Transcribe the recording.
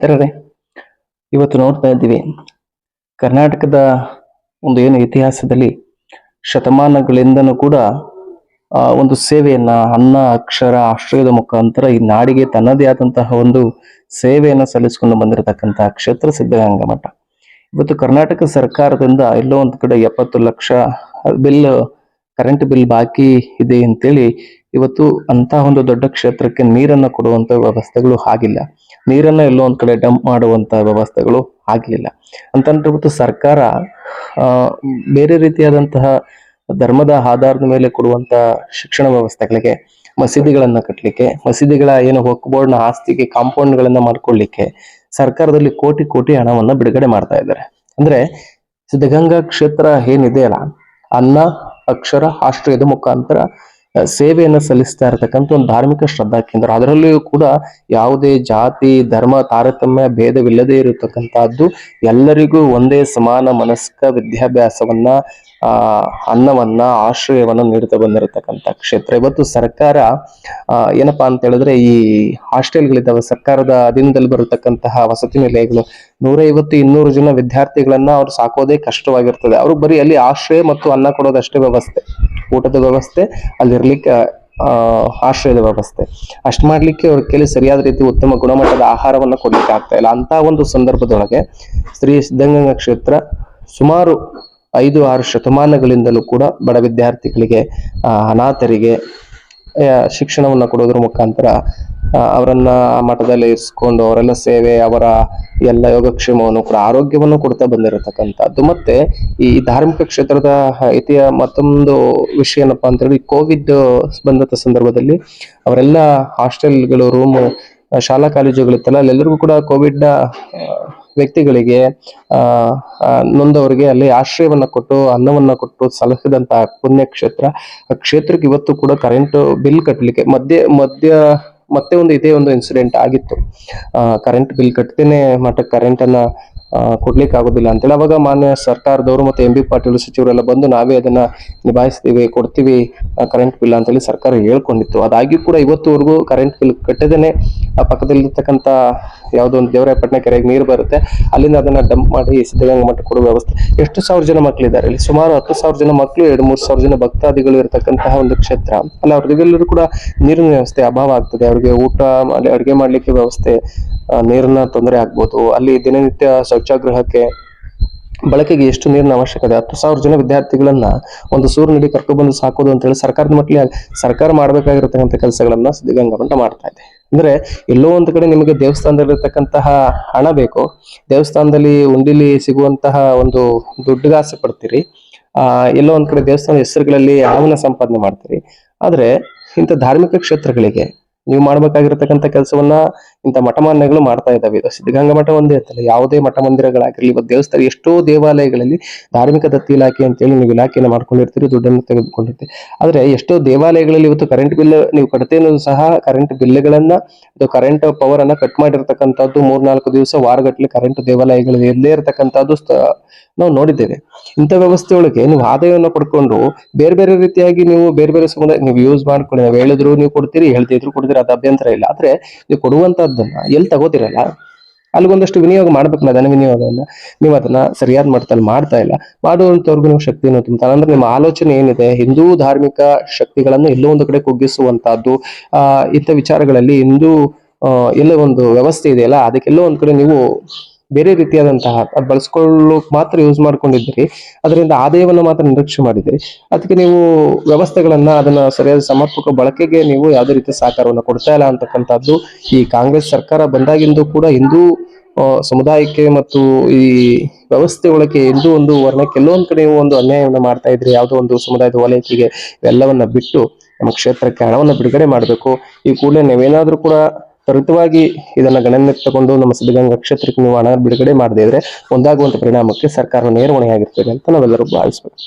ಮಿತ್ರರೇ, ಇವತ್ತು ನೋಡ್ತಾ ಇದ್ದೀವಿ, ಕರ್ನಾಟಕದ ಒಂದು ಏನು ಇತಿಹಾಸದಲ್ಲಿ ಶತಮಾನಗಳಿಂದನೂ ಕೂಡ ಒಂದು ಸೇವೆಯನ್ನ ಅನ್ನ, ಅಕ್ಷರ, ಆಶ್ರಯದ ಮುಖಾಂತರ ಈ ನಾಡಿಗೆ ತನ್ನದೇ ಆದಂತಹ ಒಂದು ಸೇವೆಯನ್ನು ಸಲ್ಲಿಸಿಕೊಂಡು ಬಂದಿರತಕ್ಕಂತಹ ಕ್ಷೇತ್ರ ಸಿದ್ಧಗಂಗಾ ಮಠ. ಇವತ್ತು ಕರ್ನಾಟಕ ಸರ್ಕಾರದಿಂದ ಎಲ್ಲೋ ಒಂದು ಕಡೆ ಎಪ್ಪತ್ತು ಲಕ್ಷ ಬಿಲ್, ಕರೆಂಟ್ ಬಿಲ್ ಬಾಕಿ ಇದೆ ಅಂತೇಳಿ, ಇವತ್ತು ಅಂತ ಒಂದು ದೊಡ್ಡ ಕ್ಷೇತ್ರಕ್ಕೆ ನೀರನ್ನು ಕೊಡುವಂತ ವ್ಯವಸ್ಥೆಗಳು ಆಗಿಲ್ಲ. ನೀರನ್ನ ಎಲ್ಲೋ ಒಂದು ಕಡೆ ಡಂಪ್ ಮಾಡುವಂತ ವ್ಯವಸ್ಥೆಗಳು ಆಗಲಿಲ್ಲ. ಇವತ್ತು ಸರ್ಕಾರ ಬೇರೆ ರೀತಿಯಾದಂತಹ ಧರ್ಮದ ಆಧಾರದ ಮೇಲೆ ಕೊಡುವಂತ ಶಿಕ್ಷಣ ವ್ಯವಸ್ಥೆಗಳಿಗೆ, ಮಸೀದಿಗಳನ್ನು ಕಟ್ಟಲಿಕ್ಕೆ ಮಸೀದಿಗಳ ಏನು ಬೋರ್ಡ್ನ ಆಸ್ತಿಗೆ ಕಾಂಪೌಂಡ್ಗಳನ್ನು ಮಾಡ್ಕೊಳ್ಳಿಕ್ಕೆ ಸರ್ಕಾರದಲ್ಲಿ ಕೋಟಿ ಕೋಟಿ ಹಣವನ್ನು ಬಿಡುಗಡೆ ಮಾಡ್ತಾ ಇದ್ದಾರೆ. ಅಂದ್ರೆ ಸಿದ್ಧಗಂಗಾ ಕ್ಷೇತ್ರ ಏನಿದೆ ಅಲ್ಲ, ಅನ್ನ, ಅಕ್ಷರ, ಆಶ್ರಯದ ಮುಖಾಂತರ ಸೇವೆಯನ್ನ ಸಲ್ಲಿಸ್ತಾ ಇರತಕ್ಕಂಥ ಒಂದು ಧಾರ್ಮಿಕ ಶ್ರದ್ಧಾ ಕೇಂದ್ರ. ಅದರಲ್ಲಿಯೂ ಕೂಡ ಯಾವುದೇ ಜಾತಿ, ಧರ್ಮ, ತಾರತಮ್ಯ, ಭೇದವಿಲ್ಲದೆ ಇರತಕ್ಕಂತಹದ್ದು ಎಲ್ಲರಿಗೂ ಒಂದೇ ಸಮಾನ ಮನಸ್ಕ ವಿದ್ಯಾಭ್ಯಾಸವನ್ನ ಆ, ಅನ್ನವನ್ನ, ಆಶ್ರಯವನ್ನ ನೀಡುತ್ತಾ ಬಂದಿರತಕ್ಕಂತ ಕ್ಷೇತ್ರ. ಇವತ್ತು ಸರ್ಕಾರ ಏನಪ್ಪಾ ಅಂತ ಹೇಳಿದ್ರೆ ಈ ಹಾಸ್ಟೆಲ್ಗಳಿದ್ದಾವೆ. ಸರ್ಕಾರದ ಅಧೀನದಲ್ಲಿ ಬರತಕ್ಕಂತಹ ವಸತಿ ನಿಲಯಗಳು. ನೂರೈವತ್ತು ಇನ್ನೂರು ಜನ ವಿದ್ಯಾರ್ಥಿಗಳನ್ನ ಅವ್ರು ಸಾಕೋದೇ ಕಷ್ಟವಾಗಿರ್ತದೆ. ಅವ್ರು ಬರೀ ಅಲ್ಲಿ ಆಶ್ರಯ ಮತ್ತು ಅನ್ನ ಕೊಡೋದಷ್ಟೇ ವ್ಯವಸ್ಥೆ. ಊಟದ ವ್ಯವಸ್ಥೆ, ಅಲ್ಲಿರ್ಲಿಕ್ಕೆ ಆಶ್ರಯದ ವ್ಯವಸ್ಥೆ. ಅಷ್ಟು ಮಾಡ್ಲಿಕ್ಕೆ ಅವ್ರ ಕೈಲಿ ಸರಿಯಾದ ರೀತಿ ಉತ್ತಮ ಗುಣಮಟ್ಟದ ಆಹಾರವನ್ನ ಕೊಡ್ಲಿಕ್ಕೆ ಆಗ್ತಾ ಇಲ್ಲ. ಅಂತ ಒಂದು ಸಂದರ್ಭದೊಳಗೆ ಶ್ರೀ ಸಿದ್ಧಗಂಗಾ ಕ್ಷೇತ್ರ ಸುಮಾರು ಐದು, ಆರು ಶತಮಾನಗಳಿಂದಲೂ ಕೂಡ ಬಡ ವಿದ್ಯಾರ್ಥಿಗಳಿಗೆ ಅನಾಥರಿಗೆ ಶಿಕ್ಷಣವನ್ನು ಕೊಡೋದ್ರ ಮುಖಾಂತರ ಅವರನ್ನ ಆ ಮಠದಲ್ಲಿ ಇರಿಸ್ಕೊಂಡು ಅವರೆಲ್ಲ ಸೇವೆ, ಅವರ ಎಲ್ಲ ಯೋಗಕ್ಷೇಮವನ್ನು ಕೂಡ, ಆರೋಗ್ಯವನ್ನು ಕೊಡ್ತಾ ಬಂದಿರತಕ್ಕಂಥದ್ದು. ಮತ್ತೆ ಈ ಧಾರ್ಮಿಕ ಕ್ಷೇತ್ರದ ಇತಿಯ ಮತ್ತೊಂದು ವಿಷಯ ಏನಪ್ಪಾ ಅಂತ ಹೇಳಿ ಕೋವಿಡ್ ಬಂದಂತ ಸಂದರ್ಭದಲ್ಲಿ ಅವರೆಲ್ಲ ಹಾಸ್ಟೆಲ್ಗಳು, ರೂಮು, ಶಾಲಾ ಕಾಲೇಜುಗಳಿತ್ತಲ್ಲ, ಅಲ್ಲೆಲ್ಲರಿಗೂ ಕೂಡ ಕೋವಿಡ್ ವ್ಯಕ್ತಿಗಳಿಗೆ ನೊಂದವರಿಗೆ ಅಲ್ಲಿ ಆಶ್ರಯವನ್ನ ಕೊಟ್ಟು ಅನ್ನವನ್ನ ಕೊಟ್ಟು ಸಲಹಿದಂತಹ ಪುಣ್ಯ ಕ್ಷೇತ್ರ ಆ ಕ್ಷೇತ್ರಕ್ಕೆ ಇವತ್ತು ಕೂಡ ಕರೆಂಟ್ ಬಿಲ್ ಕಟ್ಟಲಿಕ್ಕೆ ಮಧ್ಯೆ ಮಧ್ಯ ಮತ್ತೆ ಒಂದು ಇದೇ ಒಂದು ಇನ್ಸಿಡೆಂಟ್ ಆಗಿತ್ತು. ಕರೆಂಟ್ ಬಿಲ್ ಕಟ್ತೇನೆ ಕರೆಂಟ್ ಆ, ಕೊಡ್ಲಿಕ್ಕೆ ಆಗೋದಿಲ್ಲ ಅಂತೇಳಿ. ಅವಾಗ ಮಾನ್ಯ ಸರ್ಕಾರದವರು ಮತ್ತು ಎಂ ಬಿ ಪಾಟೀಲ್ ಸಚಿವರೆಲ್ಲ ಬಂದು ನಾವೇ ಅದನ್ನ ನಿಭಾಯಿಸ್ತೀವಿ, ಕೊಡ್ತೀವಿ ಕರೆಂಟ್ ಬಿಲ್ ಅಂತೇಳಿ ಸರ್ಕಾರ ಹೇಳ್ಕೊಂಡಿತ್ತು. ಅದಾಗಿಯೂ ಕೂಡ ಇವತ್ತುವರೆಗೂ ಕರೆಂಟ್ ಬಿಲ್ ಕಟ್ಟದೇನೆ ಆ ಪಕ್ಕದಲ್ಲಿರ್ತಕ್ಕಂಥ ಯಾವುದೋ ಒಂದು ದೇವರಾಯಪಟ್ಟಣ ಕೆರೆಗೆ ನೀರು ಬರುತ್ತೆ. ಅಲ್ಲಿಂದ ಅದನ್ನ ಡಂಪ್ ಮಾಡಿ ಸಿದ್ಧಗಂಗಾ ಮಠ ಕೊಡುವ ವ್ಯವಸ್ಥೆ. ಎಷ್ಟು ಸಾವಿರ ಜನ ಮಕ್ಕಳಿದ್ದಾರೆ ಇಲ್ಲಿ ಸುಮಾರು ಹತ್ತು ಸಾವಿರ ಜನ ಮಕ್ಕಳು ಎರಡು ಮೂರು ಸಾವಿರ ಜನ ಭಕ್ತಾದಿಗಳು ಇರತಕ್ಕಂತಹ ಒಂದು ಕ್ಷೇತ್ರ. ಅಲ್ಲಿ, ಅವ್ರಿಗೆಲ್ಲರೂ ಕೂಡ ನೀರಿನ ವ್ಯವಸ್ಥೆ ಅಭಾವ ಆಗ್ತದೆ. ಅವ್ರಿಗೆ ಊಟ, ಅಲ್ಲಿ ಅಡುಗೆ ಮಾಡ್ಲಿಕ್ಕೆ ವ್ಯವಸ್ಥೆ ನೀರನ್ನ ನೀರಿನ ತೊಂದರೆ ಆಗ್ಬೋದು. ಅಲ್ಲಿ ದಿನನಿತ್ಯ ಶೌಚಾಗೃಹಕ್ಕೆ ಬಳಕೆಗೆ ಎಷ್ಟು ನೀರಿನ ಅವಶ್ಯಕತೆ ಹತ್ತು ಸಾವಿರ ಜನ ವಿದ್ಯಾರ್ಥಿಗಳನ್ನ ಒಂದು ಸೂರು ನಡಿ ಕರ್ಕೊಬಂದು ಸಾಕೋದು ಅಂತ ಹೇಳಿ ಸರ್ಕಾರದ ಮಟ್ಟಿಗೆ ಸರ್ಕಾರ ಮಾಡ್ಬೇಕಾಗಿರತಕ್ಕಂಥ ಕೆಲಸಗಳನ್ನ ಸಿದ್ಧಗಂಗಾ ಮಠ ಮಾಡ್ತಾ ಇದೆ. ಅಂದ್ರೆ ಎಲ್ಲೋ ಒಂದು ಕಡೆ ನಿಮಗೆ ದೇವಸ್ಥಾನದಲ್ಲಿರ್ತಕ್ಕಂತಹ ಹಣ ಬೇಕು, ದೇವಸ್ಥಾನದಲ್ಲಿ ಉಂಡಿಲಿ ಸಿಗುವಂತಹ ಒಂದು ದುಡ್ಡುಗಾಸೆ ಪಡ್ತೀರಿ, ಆ, ಎಲ್ಲೋ ಒಂದ್ ಕಡೆ ದೇವಸ್ಥಾನದ ಹೆಸರುಗಳಲ್ಲಿ ಹಣವನ್ನು ಸಂಪಾದನೆ ಮಾಡ್ತೀರಿ. ಆದ್ರೆ ಇಂಥ ಧಾರ್ಮಿಕ ಕ್ಷೇತ್ರಗಳಿಗೆ ನೀವು ಮಾಡ್ಬೇಕಾಗಿರ್ತಕ್ಕಂಥ ಕೆಲಸವನ್ನ ಇಂಥ ಮಠ ಮಾನ್ಯಗಳು ಮಾಡ್ತಾ ಇದ್ದಾವೆ. ಇದು ಸಿದ್ಧಗಂಗಾ ಮಠ ಒಂದೇ ಅಂತಲ್ಲ, ಯಾವುದೇ ಮಠ ಮಂದಿರಗಳಾಗಿರಲಿ ಇವತ್ತು ದೇವಸ್ಥಾನ, ಎಷ್ಟೋ ದೇವಾಲಯಗಳಲ್ಲಿ ಧಾರ್ಮಿಕ ದತ್ತಿ ಇಲಾಖೆ ಅಂತೇಳಿ ನೀವು ಇಲಾಖೆಯನ್ನು ಮಾಡ್ಕೊಂಡಿರ್ತೀರಿ, ದುಡ್ಡನ್ನು ತೆಗೆದುಕೊಂಡಿರ್ತೀರಿ. ಆದ್ರೆ ಎಷ್ಟೋ ದೇವಾಲಯಗಳಲ್ಲಿ ಇವತ್ತು ಕರೆಂಟ್ ಬಿಲ್ ನೀವು ಕಟ್ತೇನೂ ಸಹ ಕರೆಂಟ್ ಬಿಲ್ಗಳನ್ನ ಕರೆಂಟ್ ಪವರ್ ಅನ್ನ ಕಟ್ ಮಾಡಿರ್ತಕ್ಕಂಥದ್ದು ಮೂರ್ನಾಲ್ಕು ದಿವಸ ವಾರಗಟ್ಟಲೆ ಕರೆಂಟ್ ದೇವಾಲಯಗಳಲ್ಲಿ ಎಲ್ಲೇ ಇರತಕ್ಕಂಥದ್ದು ನಾವು ನೋಡಿದ್ದೇವೆ. ಇಂಥ ವ್ಯವಸ್ಥೆಯೊಳಗೆ ನೀವು ಆದಾಯವನ್ನು ಪಡ್ಕೊಂಡು ಬೇರೆ ಬೇರೆ ರೀತಿಯಾಗಿ ನೀವು ಬೇರೆ ಬೇರೆ ಸಮುದಾಯ ನೀವು ಯೂಸ್ ಮಾಡ್ಕೊಳ್ಳಿ. ನಾವು ಹೇಳಿದ್ರು ನೀವು ಕೊಡ್ತೀರಿ ಹೇಳ್ತಿದ್ರು ಕೊಡ್ತೀರಿ. ಅದು ಅಭ್ಯಂತರ ಇಲ್ಲ. ಆದ್ರೆ ನೀವು ಕೊಡುವಂತದ್ದನ್ನ ಎಲ್ಲಿ ತಗೋತಿರಲ್ಲ, ಅಲ್ಲಿಗೊಂದಷ್ಟು ವಿನಿಯೋಗ ಮಾಡ್ಬೇಕಲ್ಲ ಧನ ವಿನಿಯೋಗವನ್ನ ನೀವು ಅದನ್ನ ಸರಿಯಾದ ಮಟ್ಟದಲ್ಲಿ ಮಾಡ್ತಾ ಇಲ್ಲ. ಮಾಡುವಂತವ್ರಿಗೂ ನೀವು ಶಕ್ತಿಯನ್ನು ತುಂಬ್ತಾರೆ. ಅಂದ್ರೆ ನಿಮ್ಮ ಆಲೋಚನೆ ಏನಿದೆ, ಹಿಂದೂ ಧಾರ್ಮಿಕ ಶಕ್ತಿಗಳನ್ನು ಎಲ್ಲೋ ಒಂದು ಕಡೆ ಕುಗ್ಗಿಸುವಂತಹದ್ದು, ಆ, ಇಂಥ ವಿಚಾರಗಳಲ್ಲಿ ಹಿಂದೂ ಎಲ್ಲ ಒಂದು ವ್ಯವಸ್ಥೆ ಇದೆಯಲ್ಲ, ಅದಕ್ಕೆಲ್ಲೋ ಒಂದ್ ಕಡೆ ನೀವು ಬೇರೆ ರೀತಿಯಾದಂತಹ ಬಳಸ್ಕೊಳ್ಳೋಕೆ ಮಾತ್ರ ಯೂಸ್ ಮಾಡ್ಕೊಂಡಿದ್ದೀರಿ. ಅದರಿಂದ ಆದಾಯವನ್ನು ಮಾತ್ರ ನಿರೀಕ್ಷೆ ಮಾಡಿದ್ದೀರಿ. ಅದಕ್ಕೆ ನೀವು ವ್ಯವಸ್ಥೆಗಳನ್ನ ಅದನ್ನ ಸರಿಯಾದ ಸಮರ್ಪಕ ಬಳಕೆಗೆ ನೀವು ಯಾವುದೇ ರೀತಿ ಸಹಕಾರವನ್ನು ಕೊಡ್ತಾ ಇಲ್ಲ ಅಂತಕ್ಕಂಥದ್ದು ಈ ಕಾಂಗ್ರೆಸ್ ಸರ್ಕಾರ ಬಂದಾಗಿಂದು ಕೂಡ ಹಿಂದೂ ಸಮುದಾಯಕ್ಕೆ ಮತ್ತು ಈ ವ್ಯವಸ್ಥೆ ಒಳಗೆ ಹಿಂದೂ ಒಂದು ವರ್ಣಕ್ಕೆ ಕೆಲವೊಂದ್ ಕಡೆ ಒಂದು ಅನ್ಯಾಯವನ್ನು ಮಾಡ್ತಾ ಇದ್ರಿ ಯಾವುದೋ ಒಂದು ಸಮುದಾಯದ ವಲಯಕ್ಕೆ ಇವೆಲ್ಲವನ್ನ ಬಿಟ್ಟು ನಮ್ಮ ಕ್ಷೇತ್ರಕ್ಕೆ ಹಣವನ್ನು ಬಿಡುಗಡೆ ಮಾಡಬೇಕು. ಈ ಕೂಡಲೇ ನೀವೇನಾದ್ರೂ ಕೂಡ ತ್ವರಿತವಾಗಿ ಇದನ್ನ ಗಣನೆಗೆ ತಗೊಂಡು ನಮ್ಮ ಸಿದ್ಧಗಂಗಾ ಕ್ಷೇತ್ರಕ್ಕೆ ನೀವು ಹಣ ಬಿಡುಗಡೆ ಮಾಡದೇ ಇದ್ರೆ ಒಂದಾಗುವಂತ ಪರಿಣಾಮಕ್ಕೆ ಸರ್ಕಾರ ನೇರವಣೆಯಾಗಿರ್ತದೆ ಅಂತ ನಾವೆಲ್ಲರೂ ಭಾವಿಸ್ಬೇಕು.